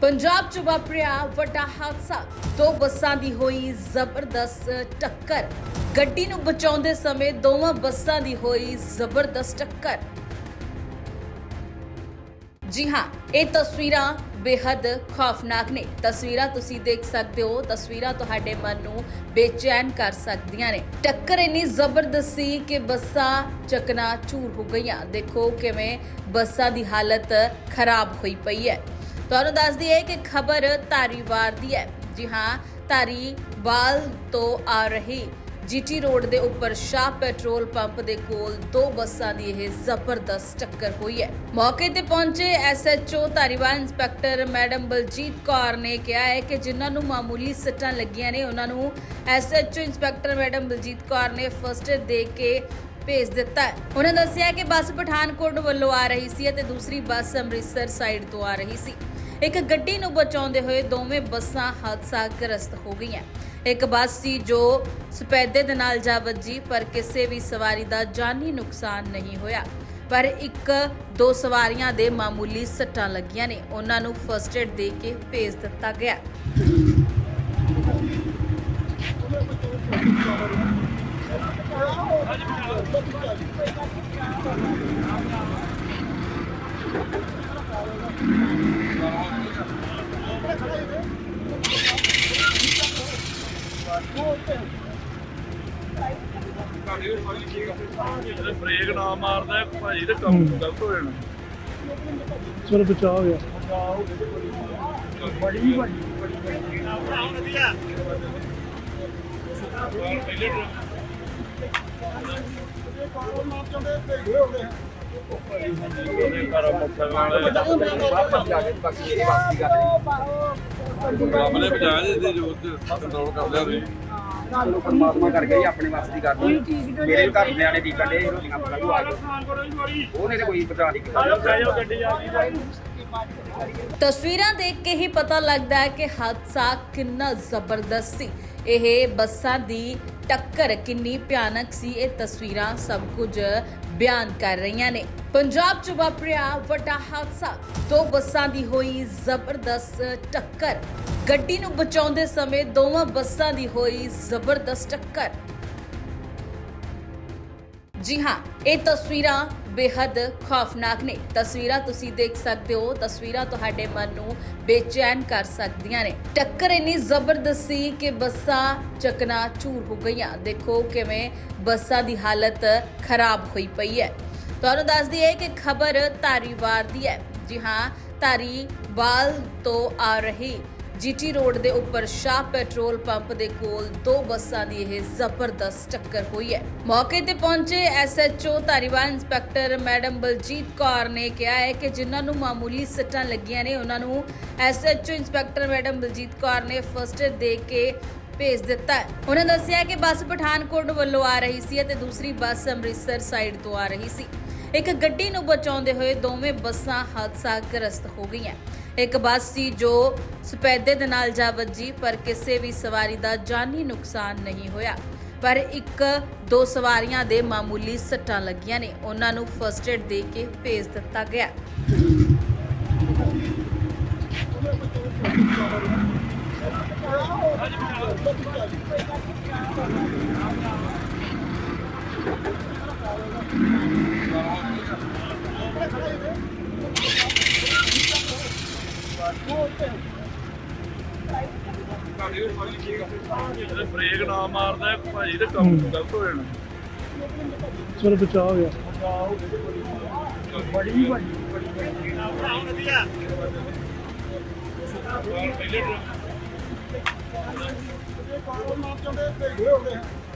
ਪੰਜਾਬ 'ਚ ਵਾਪਰਿਆ ਵੱਡਾ ਹਾਦਸਾ। ਦੋ ਬੱਸਾਂ ਦੀ ਹੋਈ ਜ਼ਬਰਦਸਤ ਟੱਕਰ। ਗੱਡੀ ਨੂੰ ਬਚਾਉਂਦੇ ਸਮੇਂ ਦੋਵਾਂ ਬੱਸਾਂ ਦੀ ਹੋਈ ਜ਼ਬਰਦਸਤ ਟੱਕਰ। ਜੀ ਹਾਂ, ਇਹ ਤਸਵੀਰਾਂ ਬੇहद ਖੌਫਨਾਕ ਨੇ। ਤਸਵੀਰਾਂ ਤੁਸੀਂ ਦੇਖ ਸਕਦੇ ਹੋ। ਤਸਵੀਰਾਂ ਤੁਹਾਡੇ ਮਨ ਨੂੰ ਬੇਚੈਨ ਕਰ ਸਕਦੀਆਂ ਨੇ। ਟੱਕਰ ਇੰਨੀ ਜ਼ਬਰਦਸਤ ਸੀ ਕਿ ਬੱਸਾਂ ਚਕਨਾ ਚੂਰ ਹੋ ਗਈਆਂ। ਦੇਖੋ ਕਿਵੇਂ ਬੱਸਾਂ ਦੀ ਹਾਲਤ ਖਰਾਬ ਹੋਈ ਪਈ ਹੈ। ਤੁਹਾਨੂੰ ਦੱਸ ਦਈਏ ਕਿ ਖਬਰ ਧਾਰੀਵਾਲ ਦੀ ਹੈ। ਜੀ ਹਾਂ, ਧਾਰੀਵਾਲ ਤੋਂ ਆ ਰਹੀ ਜੀਟੀ ਰੋਡ ਦੇ ਉੱਪਰ ਸ਼ਾਹ ਪੈਟਰੋਲ ਪੰਪ ਦੇ ਕੋਲ ਦੋ ਬੱਸਾਂ ਦੀ ਇਹ ਜ਼ਬਰਦਸਤ ਟੱਕਰ ਹੋਈ ਹੈ। ਮੌਕੇ ਤੇ ਪਹੁੰਚੇ SHO Dhariwal inspector madam Baljit Kaur ਨੇ ਕਿਹਾ ਹੈ ਕਿ ਜਿਨ੍ਹਾਂ ਨੂੰ ਮਾਮੂਲੀ ਸੱਟਾਂ ਲੱਗੀਆਂ ਨੇ, ਉਹਨਾਂ ਨੂੰ SHO inspector madam Baljit Kaur ਨੇ ਫਸਟ ਏਡ ਦੇ ਕੇ ਭੇਜ ਦਿੱਤਾ ਹੈ। ਉਹਨਾਂ ਦੱਸਿਆ ਕਿ ਬੱਸ ਪਠਾਨਕੋਟ ਵੱਲੋਂ ਆ ਰਹੀ ਸੀ ਅਤੇ ਦੂਸਰੀ ਬੱਸ ਅੰਮ੍ਰਿਤਸਰ ਸਾਈਡ ਤੋਂ ਆ ਰਹੀ ਸੀ। ਇੱਕ ਗੱਡੀ ਨੂੰ ਬਚਾਉਂਦੇ ਹੋਏ ਦੋਵੇਂ ਬੱਸਾਂ ਹਾਦਸਾਗ੍ਰਸਤ ਹੋ ਗਈਆਂ। ਇੱਕ ਬੱਸ ਸੀ ਜੋ ਸਪੈਦੇ ਦੇ ਨਾਲ ਜਾ ਵੱਜੀ, ਪਰ ਕਿਸੇ ਵੀ ਸਵਾਰੀ ਦਾ ਜਾਨੀ ਨੁਕਸਾਨ ਨਹੀਂ ਹੋਇਆ। ਪਰ ਇੱਕ, ਦੋ ਸਵਾਰੀਆਂ ਦੇ ਮਾਮੂਲੀ ਸੱਟਾਂ ਲੱਗੀਆਂ ਨੇ। ਉਹਨਾਂ ਨੂੰ ਫਸਟ ਏਡ ਦੇ ਕੇ ਭੇਜ ਦਿੱਤਾ ਗਿਆ। ਬ੍ਰੇਕ ਨਾ ਮਾਰਦਾ ਭਾਜੀ ਤੇ ਕੰਮ ਗਲਤ ਹੋ ਜਾਣਾ ਚਲੋ ਬਚਾ ਹੋ ਗਿਆ ਬੜੀ ਵੱਡੀ ਉਹਦੇ ਘਰ ਮੋਟਰਸਾਈਕਲ ਵਾਲੇ ਵਾਪਸ ਜਾ ਕੇ ਦੇ ਦੇ ਕੰਟਰੋਲ ਕਰਦਾ ਸੀ ਚਲੋ ਪਰਮਾਤਮਾ ਕਰ ਗਿਆ ਆਪਣੇ ਵਾਪਸ ਦੀ ਗੱਲ ਮੇਰੇ ਘਰ ਨਿਆਣੇ ਦੀ ਕੱਢੇ ਰੋਟੀਆਂ ਪਕਾ ਲੂ ਆ ਗਏ ਉਹਨੇ ਤਾਂ ਕੋਈ ਪਤਾ ਨਹੀਂ ਕੀਤਾ ਤਸਵੀਰਾਂ ਦੇਖ ਕੇ ਹੀ ਪਤਾ ਲੱਗਦਾ ਹੈ ਕਿ ਹਾਦਸਾ ਕਿੰਨਾ ਜ਼ਬਰਦਸਤ ਸੀ। ਇਹ ਬੱਸਾਂ ਦੀ ਟੱਕਰ ਕਿੰਨੀ ਭਿਆਨਕ ਸੀ, ਇਹ ਤਸਵੀਰਾਂ ਸਭ ਕੁਝ ਬਿਆਨ ਕਰ ਰਹੀਆਂ ਨੇ। ਪੰਜਾਬ 'ਚ ਵਾਪਰਿਆ ਵੱਡਾ ਹਾਦਸਾ। ਦੋ ਬੱਸਾਂ ਦੀ ਹੋਈ ਜ਼ਬਰਦਸਤ ਟੱਕਰ। ਗੱਡੀ ਨੂੰ ਬਚਾਉਂਦੇ ਸਮੇਂ ਦੋਵਾਂ ਬੱਸਾਂ ਦੀ ਹੋਈ ਜ਼ਬਰਦਸਤ ਟੱਕਰ। ਜੀ ਹਾਂ, ਇਹ ਤਸਵੀਰਾਂ ਬੇਹੱਦ ਖੌਫਨਾਕ ਨੇ। ਤਸਵੀਰਾਂ ਤੁਸੀਂ ਦੇਖ ਸਕਦੇ ਹੋ। ਤਸਵੀਰਾਂ ਤੁਹਾਡੇ ਮਨ ਨੂੰ ਬੇਚੈਨ ਕਰ ਸਕਦੀਆਂ ਨੇ। ਟੱਕਰ ਇੰਨੀ ਜ਼ਬਰਦਸਤ ਸੀ ਕਿ ਬੱਸਾਂ ਚਕਨਾ ਚੂਰ ਹੋ ਗਈਆਂ। ਦੇਖੋ ਕਿਵੇਂ ਬੱਸਾਂ ਦੀ ਹਾਲਤ ਖਰਾਬ ਹੋਈ ਪਈ ਹੈ। ਤੁਹਾਨੂੰ ਦੱਸ ਦਈਏ ਕਿ ਖਬਰ ਧਾਰੀਵਾਲ ਦੀ ਹੈ। ਜੀ ਹਾਂ, ਧਾਰੀਵਾਲ ਤੋਂ ਆ ਰਹੀ ਜੀਟੀ ਰੋਡ ਦੇ ਉੱਪਰ ਸ਼ਾਹ ਪੈਟਰੋਲ ਪੰਪ ਦੇ ਕੋਲ ਦੋ ਬੱਸਾਂ ਦੀ ਇਹ ਜ਼ਬਰਦਸਤ ਟੱਕਰ ਹੋਈ ਹੈ। ਮੌਕੇ ਤੇ ਪਹੁੰਚੇ SHO Dhariwal inspector madam Baljit Kaur ਨੇ ਕਿਹਾ ਹੈ ਕਿ ਜਿਨ੍ਹਾਂ ਨੂੰ ਮਾਮੂਲੀ ਸੱਟਾਂ ਲੱਗੀਆਂ ਨੇ, ਉਹਨਾਂ ਨੂੰ SHO inspector madam Baljit Kaur ਨੇ ਫਸਟ ਏਡ ਦੇ ਕੇ ਭੇਜ ਦਿੱਤਾ ਹੈ। ਉਹਨਾਂ ਦੱਸਿਆ ਕਿ ਬੱਸ ਪਠਾਨਕੋਟ ਵੱਲੋਂ ਆ ਰਹੀ ਸੀ ਅਤੇ ਦੂਸਰੀ ਬੱਸ ਅੰਮ੍ਰਿਤਸਰ ਸਾਈਡ ਤੋਂ ਆ ਰਹੀ ਸੀ। ਇੱਕ ਗੱਡੀ ਨੂੰ ਬਚਾਉਂਦੇ ਹੋਏ ਦੋਵੇਂ ਬੱਸਾਂ ਹਾਦਸਾ ਗ੍ਰਸਤ ਹੋ ਗਈਆਂ। ਇੱਕ ਬੱਸ ਸੀ ਜੋ ਸਪੈਦੇ ਦੇ ਨਾਲ ਜਾ ਵੱਜੀ, ਪਰ ਕਿਸੇ ਵੀ ਸਵਾਰੀ ਦਾ ਜਾਨੀ ਨੁਕਸਾਨ ਨਹੀਂ ਹੋਇਆ। ਪਰ ਇੱਕ, ਦੋ ਸਵਾਰੀਆਂ ਦੇ ਮਾਮੂਲੀ ਸੱਟਾਂ ਲੱਗੀਆਂ ਨੇ। ਉਹਨਾਂ ਨੂੰ ਫਸਟ ਏਡ ਦੇ ਕੇ ਭੇਜ ਦਿੱਤਾ ਗਿਆ। ਜੇ ਬ੍ਰੇਕ ਨਾ ਮਾਰਦਾ ਭਾਜੀ ਤੇ ਕੰਮ ਗਲਤ ਹੋ ਜਾਣਾ। ਚਲੋ ਬਚਾ ਹੋ ਗਿਆ ਬੜੀ ਵੱਡੀ ਉਹਦੇ ਘਰ ਮੋਟਰਸਾਈਕਲ ਵਾਲੇ ਵਾਪਸ ਜਾ ਕੇ ਬਾਕੀ ਮੇਰੀ ਵਾਪਸ ਦੀ ਨਹੀਂ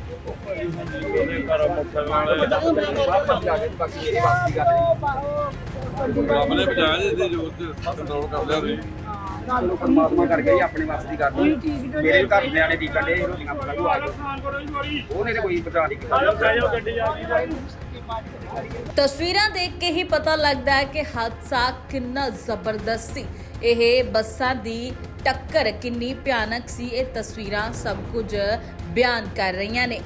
ਰੱਬ ਨੇ ਬਚਾ ਦੇ ਦੇ ਜੋ ਕੰਟਰੋਲ ਕਰਦਾ ਸੀ ਚਲੋ ਪਰਮਾਤਮਾ ਕਰ ਗਿਆ ਜੀ ਆਪਣੇ ਵਾਪਸ ਦੀ ਗੱਲ ਨਹੀਂ ਮੇਰੇ ਘਰ ਨਿਆਣੇ ਦੀ ਕੱਢੇ ਰੋਟੀਆਂ ਪਕਾ ਲੂ ਆ ਗਏ ਉਹਨੇ ਤਾਂ ਕੋਈ ਪਤਾ ਨਹੀਂ ਕੀਤਾ ਗੱਡੀ ਆ। ਗਈ ਤਸਵੀਰਾਂ ਦੇਖ ਕੇ ਹੀ ਪਤਾ ਲੱਗਦਾ ਹੈ ਕਿ ਹਾਦਸਾ ਕਿੰਨਾ ਜ਼ਬਰਦਸਤ ਸੀ। ਇਹ ਬੱਸਾਂ ਦੀ ਟੱਕਰ ਕਿੰਨੀ ਭਿਆਨਕ ਸੀ ਇਹ ਤਸਵੀਰਾਂ ਸਭ ਕੁਝ ਬਿਆਨ ਕਰ ਰਹੀਆਂ ਨੇ।